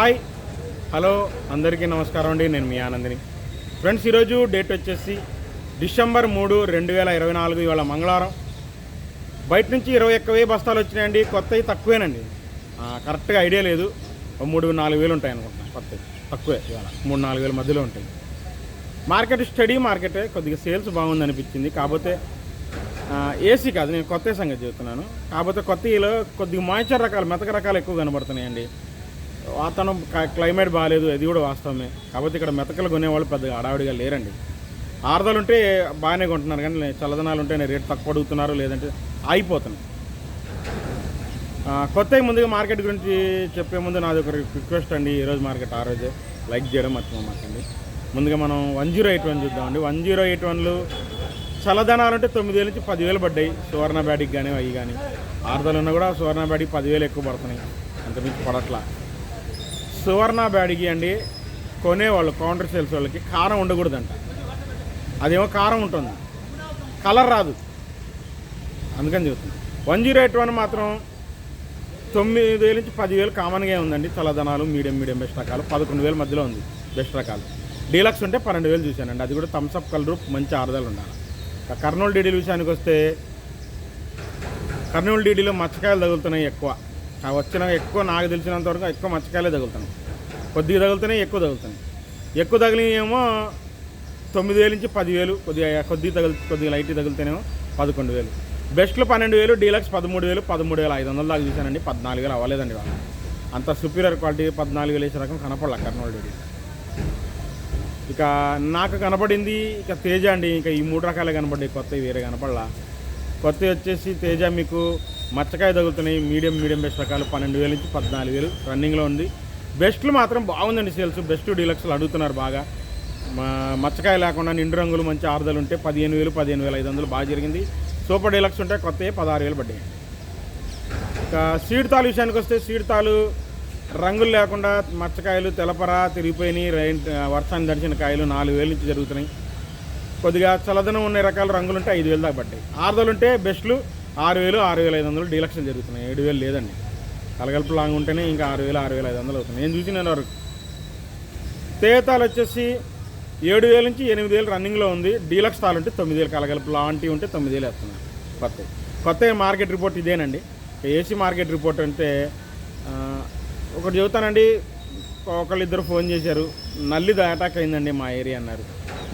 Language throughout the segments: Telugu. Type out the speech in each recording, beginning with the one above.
హాయ్. హలో అందరికీ నమస్కారం అండి. నేను మీ ఆనందిని. ఫ్రెండ్స్ ఈరోజు డేట్ వచ్చేసి డిసెంబర్ మూడు రెండు వేల ఇరవై నాలుగు ఇవాళ మంగళవారం. బయట నుంచి ఇరవై ఒక్క వెయ్యి బస్తాలు వచ్చినాయండి. కొత్తవి తక్కువేనండి. కరెక్ట్గా ఐడియా లేదు. మూడు నాలుగు వేలు ఉంటాయి అనుకుంటున్నాను కొత్తవి. తక్కువే ఇవాళ. మూడు నాలుగు వేల మధ్యలో ఉంటాయి. మార్కెట్ స్టడీ మార్కెటే. కొద్దిగా సేల్స్ బాగుంది అనిపించింది కాకపోతే ఏసీ కాదు. నేను కొత్త సంగతి చెప్తున్నాను. కాకపోతే కొత్తలో కొద్దిగా మాయిచర్ రకాలు మెతక రకాలు ఎక్కువ కనబడుతున్నాయండి. వాతావరణం క్లైమేట్ బాగాలేదు అది కూడా వాస్తవమే. కాకపోతే ఇక్కడ మెతకలు కొనేవాళ్ళు పెద్దగా హడావిడిగా లేరండి. ఆరదలు ఉంటే బాగానే కొంటున్నారు కానీ చల్లదనాలు ఉంటే రేట్ తక్కువ అడుగుతున్నారు లేదంటే ఆగిపోతున్నాయి. కొత్త కొత్తవి ముందుగా మార్కెట్ గురించి చెప్పే ముందు నాది ఒక రిక్వెస్ట్ అండి ఈరోజు మార్కెట్ ఆ రోజే లైక్ చేయడం మర్చిపోమాకండి. ముందుగా మనం వన్ జీరో ఎయిట్ వన్ చూద్దామండి. వన్ జీరో ఎయిట్ వన్లు చల్లదనాలు అంటే తొమ్మిది వేల నుంచి పదివేలు పడ్డాయి సువర్ణ బ్యాటికి కానీ అవి కానీ ఆరుదలు ఉన్నా కూడా సువర్ణ బ్యాటికి పదివేలు ఎక్కువ పడుతున్నాయి అంతమించి పడట్లా. సువర్ణ బ్యాడిగి అండి కొనేవాళ్ళు కౌంటర్ సేల్స్ వాళ్ళకి. కారం ఉండకూడదంట. అదేమో కారం ఉంటుంది. కలర్ రాదు. అందుకని చూస్తుంది వన్ జీరో ఎయిట్ వన్ మాత్రం తొమ్మిది వేల నుంచి పదివేలు కామన్గా ఉందండి. చల్లదనాలు మీడియం మీడియం బెస్ట్ రకాలు. పదకొండు వేల మధ్యలో ఉంది బెస్ట్ రకాలు. డీలక్స్ ఉంటే పన్నెండు వేలు చూశానండి. అది కూడా థమ్స్అప్ కలర్ మంచి ఆరుదలు ఉండాలి. కర్నూలు డీడీల విషయానికి వస్తే కర్నూలు డీడీలో మచ్చకాయలు తగులుతున్నాయి ఎక్కువ. వచ్చిన ఎక్కువ నాకు తెలిసినంత వరకు ఎక్కువ మచ్చకాయలే తగులుతున్నాయి. కొద్దిగా తగులుతున్నాయి ఎక్కువ తగులుతున్నాయి. ఎక్కువ తగిలినేమో తొమ్మిది వేలు నుంచి పదివేలు కొద్దిగా కొద్దిగా తగులు కొద్దిగా లైట్ తగులుతేనేమో పదకొండు వేలు. బెస్ట్లు పన్నెండు వేలు డీలక్స్ పదమూడు వేలు పదమూడు వేల ఐదు వందల దాకా చూశానండి. పద్నాలుగు వేలు అవ్వలేదండి వాళ్ళు అంత సుపీరియర్ క్వాలిటీ పద్నాలుగు వేలు వేసే రకం కనపడలే కర్నూలు ఇక నాకు కనపడింది ఇక తేజ అండి. ఇంకా ఈ మూడు రకాలే కనపడ్డాయి. కొత్తవి వేరే కనపడలా. కొత్తవి వచ్చేసి తేజ మీకు మచ్చకాయ తగులుతున్నాయి. మీడియం మీడియం బెస్ట్ రకాలు. పన్నెండు వేల నుంచి పద్నాలుగు వేలు రన్నింగ్లో ఉంది. బెస్ట్లు మాత్రం బాగుందండి సేల్స్. బెస్ట్ డీలక్స్లు అడుగుతున్నారు బాగా. మా మచ్చకాయ లేకుండా నిండు రంగులు మంచి ఆరుదలు ఉంటే పదిహేను వేలు పదిహేను వేల ఐదు వందలు బాగా జరిగింది. సూపర్ డీలక్స్ ఉంటే కొత్తవి పదహారు వేలు పడ్డాయి. ఇక సీడ్ తాలు విషయానికి వస్తే సీడ్ తాలు రంగులు లేకుండా మచ్చకాయలు తెలపర తిరిగిపోయినాయి. వర్షాన్ని దడిచిన కాయలు నాలుగు వేల నుంచి జరుగుతున్నాయి. కొద్దిగా చల్లదనం ఉన్న రకాల రంగులు ఉంటే ఐదు వేలు దాకా పడ్డాయి. ఆరుదలు ఉంటే బెస్ట్లు ఆరు వేలు ఆరు వేల ఐదు వందలు డీలక్షన్ జరుగుతున్నాయి. ఏడు వేలు లేదండి. కలగలుపు లాంగ్ ఉంటేనే ఇంకా ఆరు వేలు ఆరు వేల ఐదు వందలు అవుతుంది. నేను చూసిన వరకు తేతాలు వచ్చేసి ఏడు వేల నుంచి ఎనిమిది వేలు రన్నింగ్లో ఉంది. డీలక్స్ తాలు ఉంటే తొమ్మిది వేలు కలగలుపు లాంటివి ఉంటే తొమ్మిది వేలు వేస్తున్నారు. కొత్త కొత్త మార్కెట్ రిపోర్ట్ ఇదేనండి. ఏసీ మార్కెట్ రిపోర్ట్ అంటే ఒకటి చెబుతానండి. ఒకళ్ళిద్దరు ఫోన్ చేశారు. నల్లిది అటాక్ అయిందండి మా ఏరియా అన్నారు.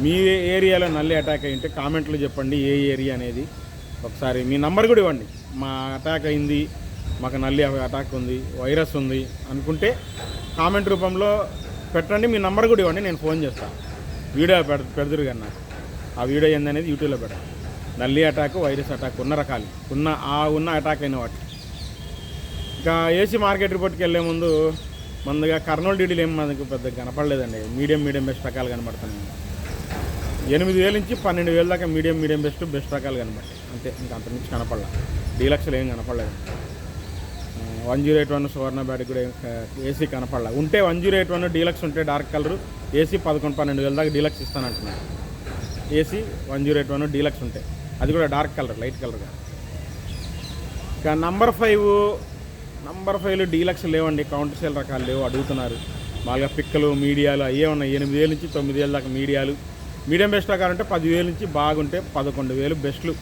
మీ ఏరియాలో నల్లి అటాక్ అయింటే కామెంట్లో చెప్పండి ఏ ఏరియా అనేది. ఒకసారి మీ నంబర్ కూడా ఇవ్వండి. మా అటాక్ అయింది. మాకు నల్లి అటాక్ ఉంది వైరస్ ఉంది అనుకుంటే కామెంట్ రూపంలో పెట్టండి మీ నంబర్ కూడా ఇవ్వండి నేను ఫోన్ చేస్తాను వీడియో పెడ పెడదురు కన్నా ఆ వీడియో ఏందనేది యూట్యూబ్లో పెడతాను నల్లి అటాక్ వైరస్ అటాక్ ఉన్న రకాలు ఉన్న ఆ ఉన్న అటాక్ అయిన వాటి. ఇంకా ఏసీ మార్కెట్ రిపోర్ట్కి వెళ్ళే ముందు ముందుగా కర్నూలు డీడీలు ఏం మనకు పెద్దగా కనపడలేదండి. మీడియం మీడియం బెస్ట్ రకాలు కనబడుతున్నాయి ఎనిమిది వేల నుంచి పన్నెండు వేల దాకా మీడియం మీడియం బెస్ట్ బెస్ట్ రకాలు కనబడతాయి అంతే ఇంకా అంత నుంచి కనపడలే. డీలక్స్లు ఏం కనపడలేదు. One zero eight one Suvarna bat కూడా ఏసీ కనపడలే. ఉంటే one zero eight one deluxe ఉంటే డార్క్ కలర్ ఏసీ పదకొండు పన్నెండు వేల దాకా deluxe ఇస్తానంటున్నాను AC one zero eight one deluxe ఉంటాయి అది కూడా డార్క్ కలర్ లైట్ కలర్గా. ఇక నంబర్ ఫైవ్ నంబర్ ఫైవ్లు డీలక్స్ లేవండి. కౌంటర్ సేల్ రకాలు లేవు అడుగుతున్నారు. మామూలుగా పిక్కలు మీడియాలు అయ్యే ఉన్నాయి. ఎనిమిది వేల నుంచి తొమ్మిది వేల దాకా మీడియాలు. మీడియం బెస్ట్ రకాలు అంటే పదివేల నుంచి బాగుంటే పదకొండు వేలు బెస్ట్లు.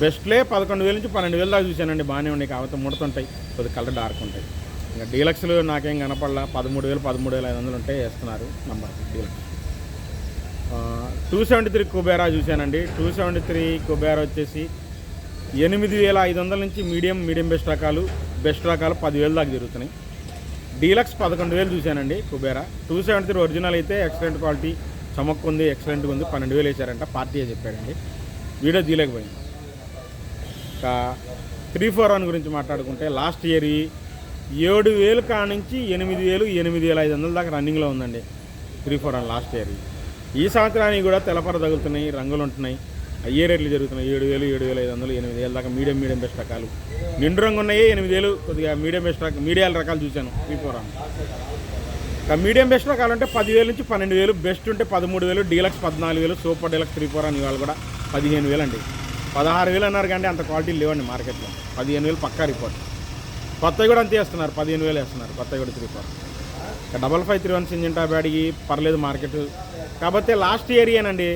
బెస్ట్లే పదకొండు వేల నుంచి పన్నెండు వేలు దాకా చూశానండి. బాగానే ఉన్నాయి. కాకపోతే ముడతుంటాయి. కొద్ది కలర్ డార్క్ ఉంటాయి. ఇంకా డీలక్స్లు నాకేం కనపడలా. పదమూడు వేలు పదమూడు వేల ఐదు వందలు ఉంటాయి వేస్తున్నారు number deluxe. Two seventy three Kubera చూశానండి. టూ సెవెంటీ త్రీ కుబేరా వచ్చేసి ఎనిమిది వేల ఐదు వందల నుంచి మీడియం మీడియం బెస్ట్ రకాలు బెస్ట్ రకాలు పదివేలు దాకా జరుగుతున్నాయి. డీలక్స్ పదకొండు వేలు చూశానండి Kubera. Two seventy three original అయితే ఎక్సలెంట్ క్వాలిటీ చమక్కు ఉంది ఎక్సలెంట్గా ఉంది. పన్నెండు వేలు వేశారంట పార్టీ చెప్పాడండి. వీడియో తీయలేకపోయింది. ఇంకా త్రీ ఫోర్ వన్ గురించి మాట్లాడుకుంటే లాస్ట్ ఇయర్ ఏడు వేలు కాడ నుంచి ఎనిమిది వేలు ఎనిమిది వేల ఐదు వందల దాకా రన్నింగ్లో ఉందండి three four one last year ఈ. సంవత్సరానికి కూడా తెలపర తగులుతున్నాయి రంగులు ఉంటున్నాయి అయ్యే రేట్లు జరుగుతున్నాయి. ఏడు వేలు ఏడు వేల ఐదు వందలు ఎనిమిది వేల దాకా మీడియం మీడియం బెస్ట్ రకాలు. నిండు రంగు ఉన్నాయి ఎనిమిది వేలు కొద్దిగా మీడియం బెస్ట్ రకాలు మీడియాల రకాలు చూశాను త్రీ ఫోర్ వన్. ఇంకా మీడియం బెస్ట్ రకాలు అంటే పదివేల నుంచి పన్నెండు వేలు బెస్ట్ ఉంటే పదమూడు వేలు డీలక్స్ పద్నాలుగు వేలు సూపర్ డీలక్స్ త్రీ ఫోర్ అని ఇవాళ కూడా పదిహేను వేలు అండి పదహారు వేలు అన్నారు కానీ అంత క్వాలిటీ లేవండి మార్కెట్లో. పదిహేను వేలు పక్కా రిపోర్ట్ కొత్తవి కూడా అంతే వేస్తున్నారు పదిహేను వేలు వేస్తున్నారు కొత్తవి కూడా three four double five three one Syngenta బ్యాడ్కి పర్లేదు మార్కెట్ కాకపోతే లాస్ట్ ఏరియానండి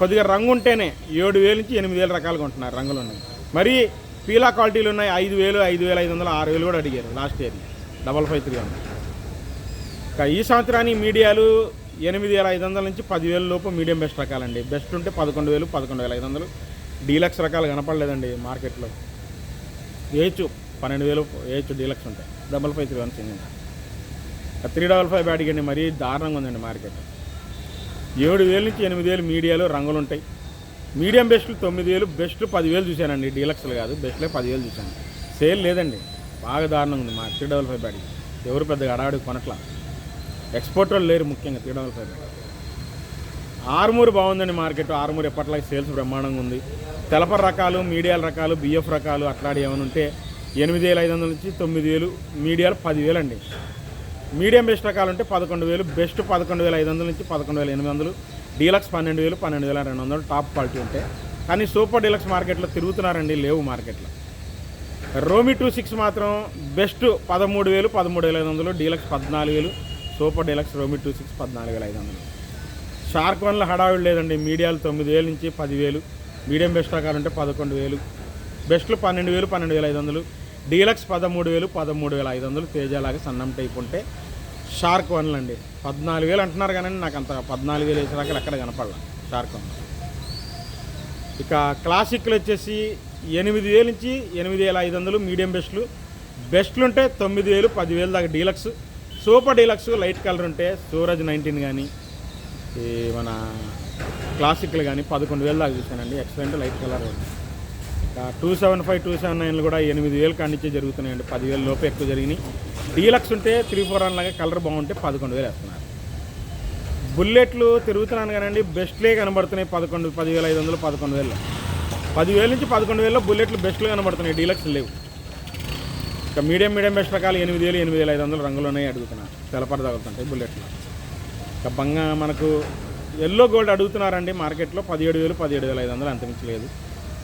కొద్దిగా రంగు ఉంటేనే ఏడు వేలు నుంచి ఎనిమిది వేల రకాలుగా ఉంటున్నారు రంగులు ఉన్నాయి. మరి పీలా క్వాలిటీలు ఉన్నాయి ఐదు వేలు ఐదు వేల ఐదు వందలు ఆరు వేలు కూడా అడిగారు last year double five three one ఈ సంవత్సరానికి మీడియాలు ఎనిమిది వేల ఐదు వందల నుంచి పదివేల లోపు మీడియం బెస్ట్ రకాలండి. బెస్ట్ ఉంటే పదకొండు వేలు పదకొండు వేల ఐదు వందలు. డీలక్స్ రకాలు కనపడలేదండి మార్కెట్లో. ఏహెచ్ పన్నెండు వేలు ఏహెచ్ డీలక్స్ ఉంటాయి. డబల్ ఫైవ్ త్రీ వన్ సింగ్ త్రీ డబల్ ఫైవ్ బ్యాడ్కి అండి మరీ దారుణంగా ఉందండి మార్కెట్. ఏడు వేలు నుంచి ఎనిమిది వేలు మీడియాలు రంగులు ఉంటాయి. మీడియం బెస్ట్లు తొమ్మిది వేలు బెస్ట్ పదివేలు చూశానండి. డీలక్స్లు కాదు బెస్ట్లే పదివేలు చూశాను. సేల్ లేదండి. బాగా దారుణంగా ఉంది మా త్రీ డబల్ ఫైవ్ బ్యాడ్కి ఎవరు పెద్దగా అడావిడి కొనట్లా. ఎక్స్పోర్టర్లు లేరు ముఖ్యంగా తీయడం డబల్ ఆర్మూర్ బాగుందండి మార్కెట్. ఆర్మూర్ ఎప్పటిలాగే సేల్స్ బ్రహ్మాండంగా ఉంది. తెలపర రకాలు మీడియాల రకాలు బిఎఫ్ రకాలు అట్లాంటివి ఏమైనా ఉంటే ఎనిమిది వేల ఐదు వందల నుంచి తొమ్మిది వేలు మీడియాలు పదివేలు అండి. మీడియం బెస్ట్ రకాలు ఉంటే పదకొండు వేలు బెస్ట్ పదకొండు వేల ఐదు వందల నుంచి పదకొండు వేల ఎనిమిది వందలు డీలక్స్ పన్నెండు వేలు పన్నెండు వేల రెండు వందలు టాప్ క్వాలిటీ ఉంటే. కానీ సూపర్ డీలక్స్ మార్కెట్లో తిరుగుతున్నారండి లేవు మార్కెట్లో. రోమి టూ సిక్స్ మాత్రం బెస్ట్ పదమూడు వేలు పదమూడు వేల ఐదు వందలు డీలక్స్ పద్నాలుగు వేలు సూపర్ డీలక్స్ రోమి టూ సిక్స్ పద్నాలుగు వేల ఐదు వందలు. షార్క్ వన్లో హడావిడి లేదండి. మీడియాలు తొమ్మిది వేలు నుంచి పదివేలు. మీడియం బెస్ట్ రకాలు ఉంటే పదకొండు వేలు. బెస్ట్లు పన్నెండు వేలు పన్నెండు వేల ఐదు వందలు. డీలక్స్ పదమూడు వేలు పదమూడు వేల ఐదు వందలు. తేజలాగా సన్నం టైప్ ఉంటే షార్క్ వన్లు అండి. పద్నాలుగు వేలు అంటున్నారు కానీ నాకు అంత పద్నాలుగు వేలు వేసిన రకాలు ఎక్కడ కనపడలా షార్క్ వన్. ఇక క్లాసిక్లు వచ్చేసి ఎనిమిది వేలు నుంచి ఎనిమిది వేల ఐదు వందలు మీడియం బెస్ట్లు. బెస్ట్లు ఉంటే తొమ్మిది వేలు పదివేలు దాకా deluxe. Super deluxe light colour ఉంటే సూరజ్ నైన్టీన్ కానీ ఈ మన క్లాసిక్లు కానీ పదకొండు వేలు దాకా చూశానండి excellent light colour two seven five two seven నైన్లు కూడా ఎనిమిది వేలు కానిచ్చే జరుగుతున్నాయండి. పదివేల లోపు ఎక్కువ జరిగినాయి. డీలక్స్ ఉంటే త్రీ ఫోర్ వన్ లాగా కలర్ బాగుంటే పదకొండు వేలు వేస్తున్నారు. బుల్లెట్లు తిరుగుతున్నాను కానండి బెస్ట్లే కనబడుతున్నాయి. పదకొండు పదివేల ఐదు వందలు పదకొండు వేలు. పదివేల నుంచి పదకొండు వేలలో బుల్లెట్లు బెస్ట్లు కనబడుతున్నాయి. డీలక్స్ లేవు. ఇంకా మీడియం మీడియం బెస్ట్ రకాలు ఎనిమిది వేలు ఎనిమిది వేల ఐదు వందలు రంగులోనే అడుగుతున్నాను అడుగుతున్నారు తగులుతుంటాయి బుల్లెట్లు. ఇంకా బంగా మనకు ఎల్లో గోల్డ్ అడుగుతున్నారండి మార్కెట్లో. పదిహేడు వేలు పదిహేడు వేల ఐదు వందలు అంతమించలేదు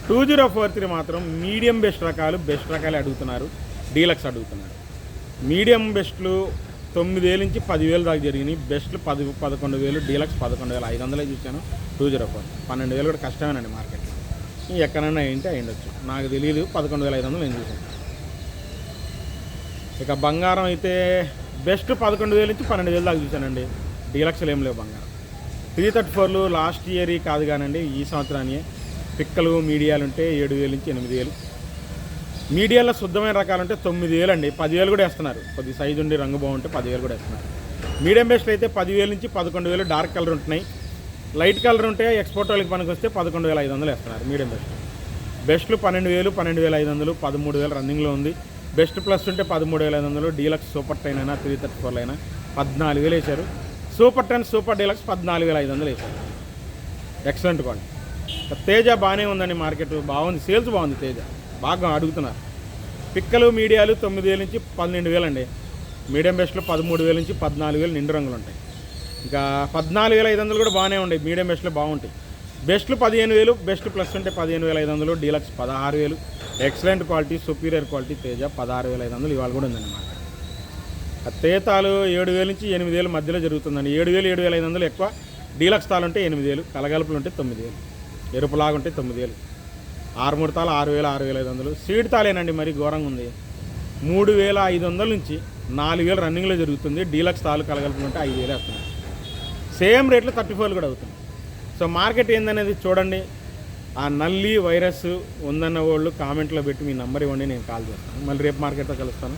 టూ జీరో ఫోర్ త్రీ మాత్రం మీడియం బెస్ట్ రకాలు బెస్ట్ రకాలే అడుగుతున్నారు. డీలక్స్ అడుగుతున్నారు. మీడియం బెస్ట్లు తొమ్మిది వేలు నుంచి పదివేలు దాకా జరిగినాయి. బెస్ట్లు పది పదకొండు వేలు డీలక్స్ పదకొండు వేలు ఐదు వందలే చూశాను. టూ జీరో ఫోర్ పన్నెండు వేలు కూడా కష్టమేనండి మార్కెట్లో. ఎక్కడైనా ఏంటి అయ్యిండొచ్చు. నాకు తెలియదు పదకొండు వేల ఐదు వందలు నేను చూశాను. ఇక బంగారం అయితే బెస్ట్ పదకొండు వేలు నుంచి పన్నెండు వేలు దాకా చూశానండి. డీలక్స్లు ఏం లేవు బంగారం. త్రీ థర్టీ ఫోర్లు లాస్ట్ ఇయర్ కాదు కానండి ఈ సంవత్సరాన్ని పిక్కలు మీడియాలు ఉంటే ఏడు వేలు నుంచి ఎనిమిది వేలు. మీడియాలో శుద్ధమైన రకాలు ఉంటే తొమ్మిది వేలు అండి. పదివేలు కూడా వేస్తున్నారు. కొద్ది సైజు ఉండి రంగు బాగుంటే పదివేలు కూడా వేస్తున్నారు. మీడియం బెస్ట్లు అయితే పదివేలు నుంచి పదకొండు వేలు డార్క్ కలర్ ఉంటున్నాయి. లైట్ కలర్ ఉంటే ఎక్స్పోర్ట్ వాళ్ళకి పనికి వస్తే పదకొండు వేల ఐదు వందలు వేస్తున్నారు మీడియం బెస్ట్. బెస్ట్లు పన్నెండు వేలు పన్నెండు వేల ఐదు వందలు పదమూడు వేలు రన్నింగ్లో ఉంది. బెస్ట్ ప్లస్ ఉంటే పదమూడు వేల ఐదు వందలు డీలక్స్ సూపర్ టెన్ అయినా త్రీ థర్టీ ఫోర్లు అయినా పద్నాలుగు వేలు వేశారు. సూపర్ టెన్ సూపర్ డీలక్స్ పద్నాలుగు వేల ఐదు వందలు వేశారు. ఎక్సలెంట్ క్వాలిటీ తేజ బాగానే ఉందండి మార్కెట్. బాగుంది. సేల్స్ బాగుంది తేజ. బాగా అడుగుతున్నారు. పిక్కలు మీడియాలు తొమ్మిది వేల నుంచి పన్నెండు వేలు అండి. మీడియం బెస్ట్లో పదమూడు వేల నుంచి పద్నాలుగు వేలు నిండు రంగులు ఉంటాయి. ఇంకా పద్నాలుగు వేల ఐదు వందలు కూడా బాగానే ఉంటాయి మీడియం బెస్ట్లో బాగుంటాయి. బెస్ట్లు పదిహేను వేలు బెస్ట్ ప్లస్ ఉంటే పదిహేను వేల ఐదు వందలు డీలక్స్ పదహారు వేలు. Excellent quality superior quality Teja పదహారు వేల ఐదు వందలు ఇవాళ కూడా ఉందన్నమాట. ఆ తేతాలు ఏడు వేల నుంచి ఎనిమిది వేల మధ్యలో జరుగుతుందండి. ఏడు వేలు ఏడు వేల ఐదు వందలు ఎక్కువ. డీలక్స్ తాలు ఉంటే ఎనిమిది వేలు కలగలుపులు ఉంటే తొమ్మిది వేలు ఎరుపులాగా ఉంటే తొమ్మిది వేలు ఆరు మూడు తాలు ఆరు వేలు ఆరు వేల ఐదు వందలు. సీడ్ తాలేనండి మరి ఘోరంగా ఉంది. మూడు వేల ఐదు వందల నుంచి నాలుగు వేలు రన్నింగ్లో జరుగుతుంది. డీలక్స్ తాలు కలగలుపులు ఉంటే ఐదు వేలు వేస్తున్నాయి సేమ్ రేట్లో థర్టీ ఫోర్లు కూడా అవుతుంది సో మార్కెట్ ఏందనేది చూడండి. ఆ నల్లి వైరస్ ఉందన్న వాళ్ళు కామెంట్లో పెట్టి మీ నంబర్ ఇవ్వండి నేను కాల్ చేస్తాను. మళ్ళీ రేపు మార్కెట్లో కలుస్తాను.